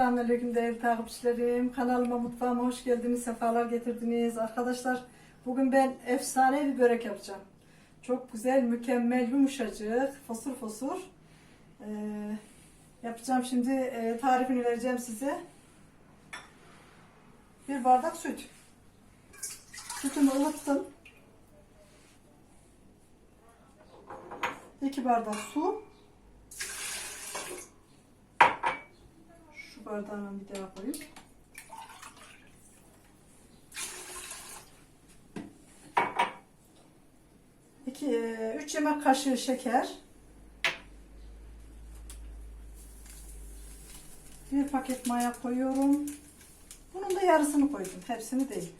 Selamünaleyküm değerli takipçilerim. Kanalıma mutfağıma hoş geldiniz. Sefalar getirdiniz. Arkadaşlar bugün ben efsane bir börek yapacağım. Çok güzel, mükemmel, yumuşacık, fosur fosur. Ee, yapacağım şimdi e, tarifini vereceğim size. Bir bardak süt. Sütümü ılıttım. İki bardak su. Şu bardağına bir daha koyayım. İki, e, üç yemek kaşığı şeker. Bir paket maya koyuyorum. Bunun da yarısını koydum. Hepsini değil.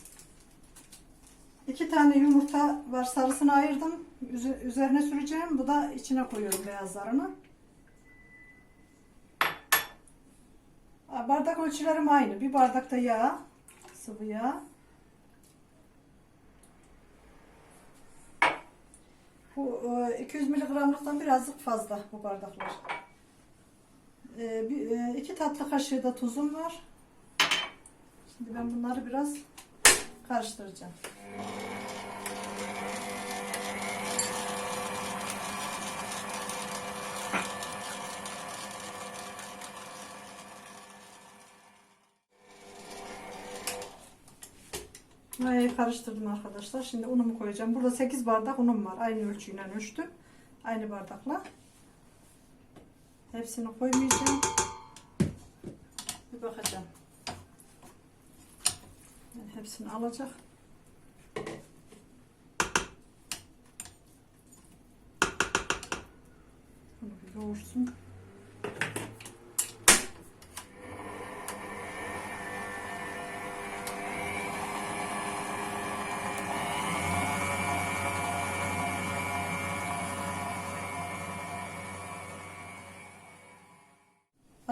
İki tane yumurta var. Sarısını ayırdım. Üze- Üzerine süreceğim. Bu da içine koyuyorum beyazlarını. Bardak ölçülerim aynı. Bir bardakta yağ, sıvı yağ. Bu e, 200 miligramlıktan birazcık fazla bu bardaklar. E, bir, e, tatlı kaşığı da tuzum var. Şimdi ben bunları biraz karıştıracağım. Karıştırdım arkadaşlar. Şimdi unumu koyacağım. Burada 8 bardak unum var. Aynı ölçüyle ölçtüm. Aynı bardakla. Hepsini koymayacağım. Bir bakacağım. Yani hepsini alacak. Bunu bir yoğursun.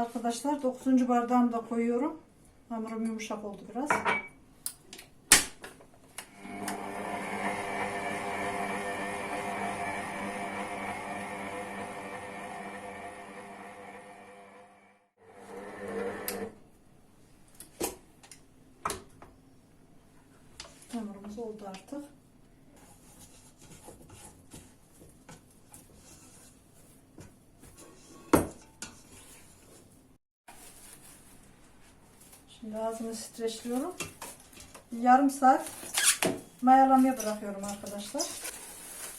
Arkadaşlar 9. bardağımı da koyuyorum. Hamurum yumuşak oldu biraz. Hamurumuz oldu artık. Şimdi ağzını streçliyorum. Yarım saat mayalamaya bırakıyorum arkadaşlar.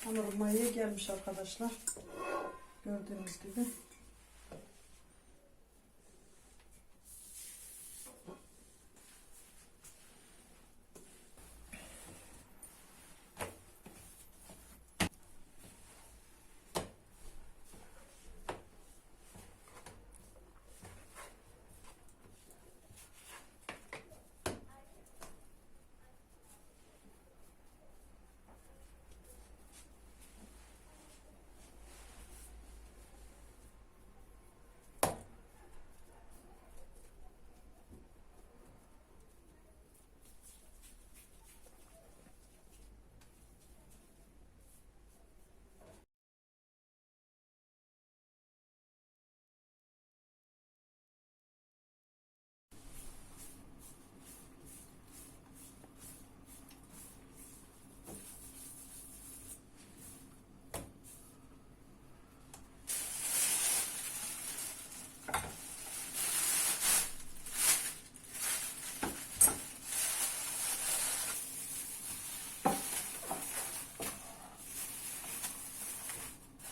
Hamurum mayaya gelmiş arkadaşlar. Gördüğünüz gibi.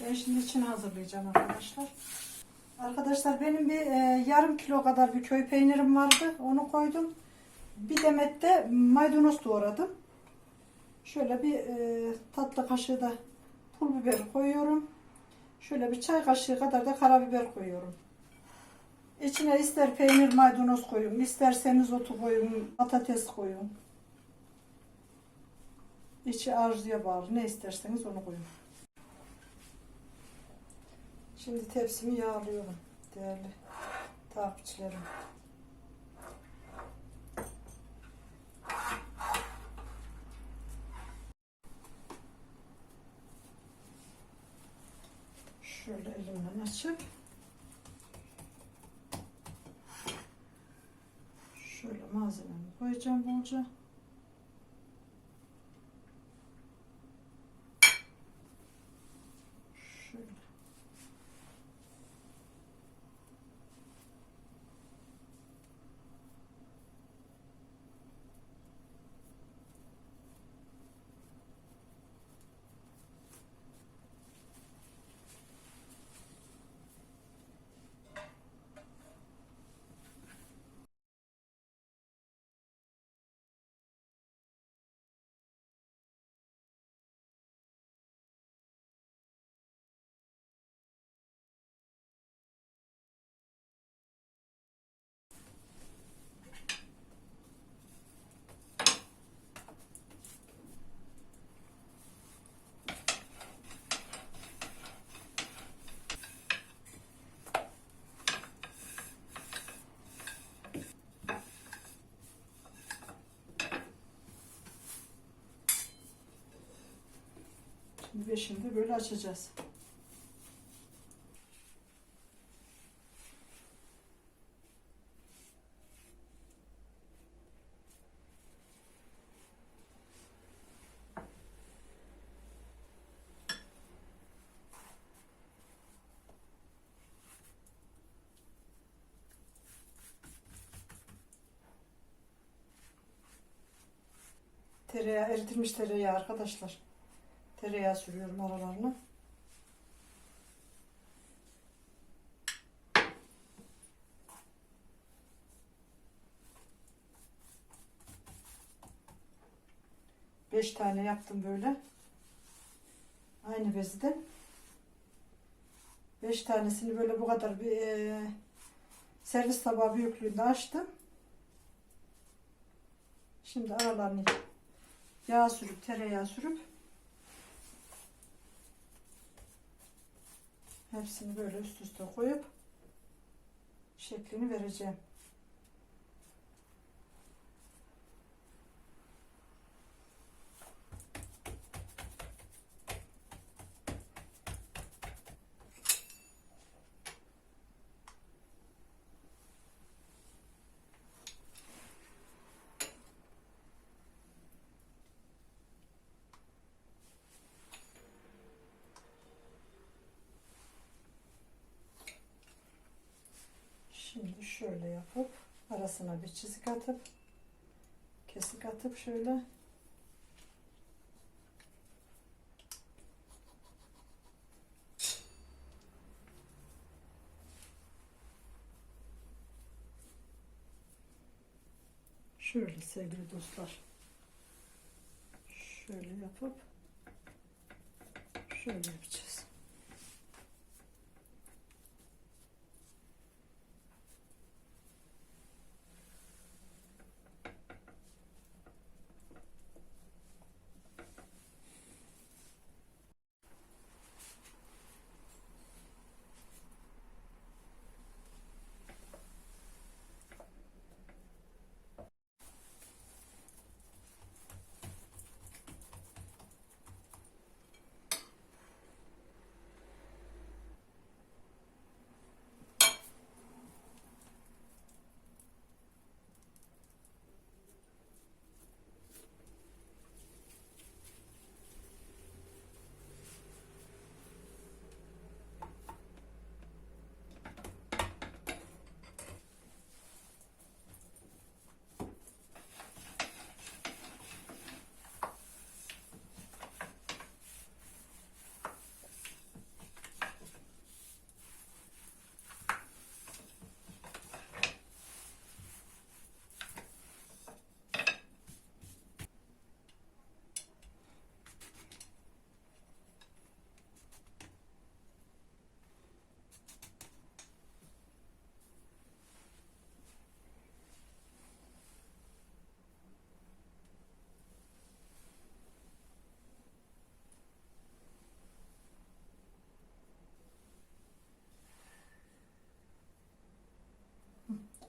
Ben şimdi içini hazırlayacağım arkadaşlar. Arkadaşlar benim bir e, yarım kilo kadar bir köy peynirim vardı. Onu koydum. Bir demet de maydanoz doğradım. Şöyle bir e, tatlı kaşığı da pul biber koyuyorum. Şöyle bir çay kaşığı kadar da karabiber koyuyorum. İçine ister peynir maydanoz koyun, isterseniz otu koyun, patates koyun. İçi arzuya bağlı. Ne isterseniz onu koyun. Şimdi tepsimi yağlıyorum değerli takipçilerim. Şöyle elimden açıp Şöyle malzememi koyacağım bolca. Şöyle. Şimdi beşini böyle açacağız. Tereyağı, eritilmiş tereyağı arkadaşlar. Tereyağı sürüyorum aralarına. Beş tane yaptım böyle. Aynı bezden. Beş tanesini böyle bu kadar bir e, servis tabağı büyüklüğünde açtım. Şimdi aralarını yağ sürüp tereyağı sürüp hepsini böyle üst üste koyup şeklini vereceğim. Şimdi şöyle yapıp arasına bir çizik atıp kesik atıp şöyle şöyle sevgili dostlar şöyle yapıp şöyle yapacağız.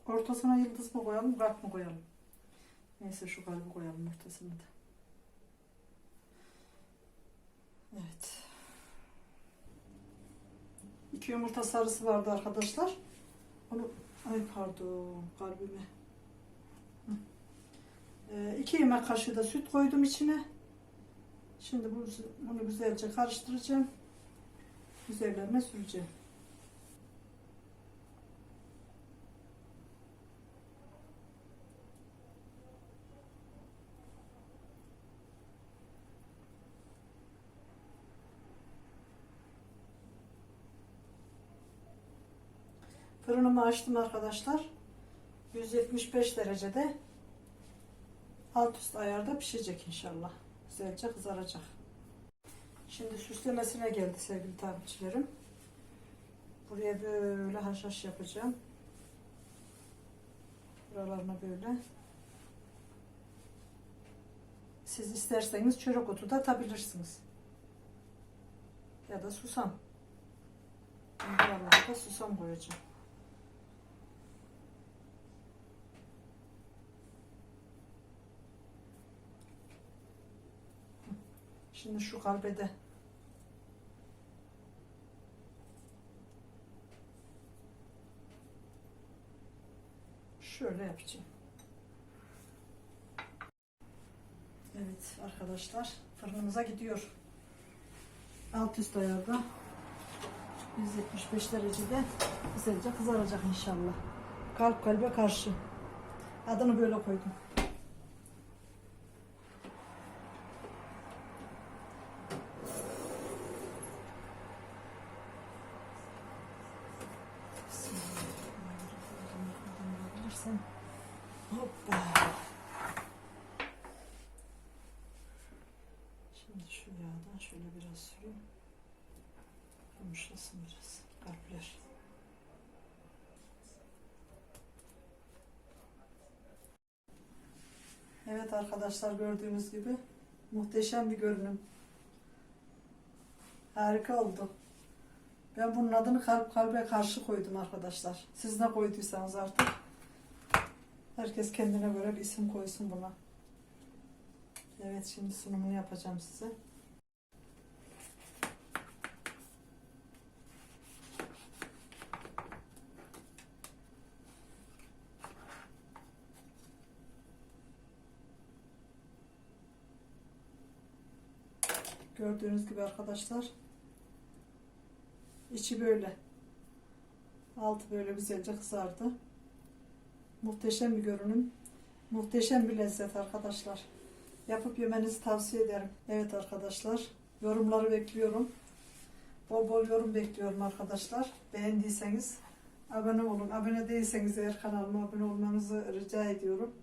Ortasına yıldız mı koyalım, kalp mı koyalım? Neyse şu kalbi koyalım ortasına da. Evet. İki yumurta sarısı vardı arkadaşlar. Onu, ay pardon kalbimi. Ee, iki yemek kaşığı da süt koydum içine. Şimdi bu, bunu güzelce karıştıracağım. Üzerlerine süreceğim. Fırınımı açtım arkadaşlar. 175 derecede alt üst ayarda pişecek inşallah. Güzelce kızaracak. Şimdi süslemesine geldi sevgili takipçilerim. Buraya böyle haşhaş yapacağım. Buralarına böyle. Siz isterseniz çörek otu da atabilirsiniz. Ya da susam. Ben Buralara da susam koyacağım. Şimdi şu kalbede şöyle yapacağım. Evet arkadaşlar fırınımıza gidiyor. Alt üst ayarda 175 derecede güzelce kızaracak inşallah. Kalp kalbe karşı. Adını böyle koydum. Bismillahirrahmanirrahim. Hoppa. Şimdi şu yağdan şöyle biraz süreyim. Yumuşasın biraz kalpler. Evet arkadaşlar gördüğünüz gibi muhteşem bir görünüm. Harika oldu. Ben bunun adını kalp kalbe karşı koydum arkadaşlar. Siz ne koyduysanız artık. Herkes kendine göre bir isim koysun buna. Evet şimdi sunumunu yapacağım size. Gördüğünüz gibi arkadaşlar. İçi böyle. Altı böyle güzelce kızardı. Muhteşem bir görünüm. Muhteşem bir lezzet arkadaşlar. Yapıp yemenizi tavsiye ederim. Evet arkadaşlar. Yorumları bekliyorum. Bol bol yorum bekliyorum arkadaşlar. Beğendiyseniz abone olun. Abone değilseniz eğer kanalıma abone olmanızı rica ediyorum.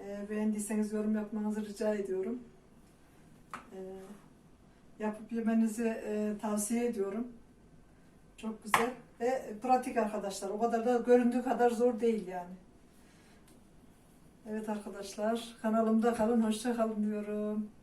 Ee, beğendiyseniz yorum yapmanızı rica ediyorum. Ee, yapıp yemenizi e, tavsiye ediyorum. Çok güzel ve pratik arkadaşlar. O kadar da göründüğü kadar zor değil yani. Evet arkadaşlar kanalımda kalın, hoşça kalın diyorum.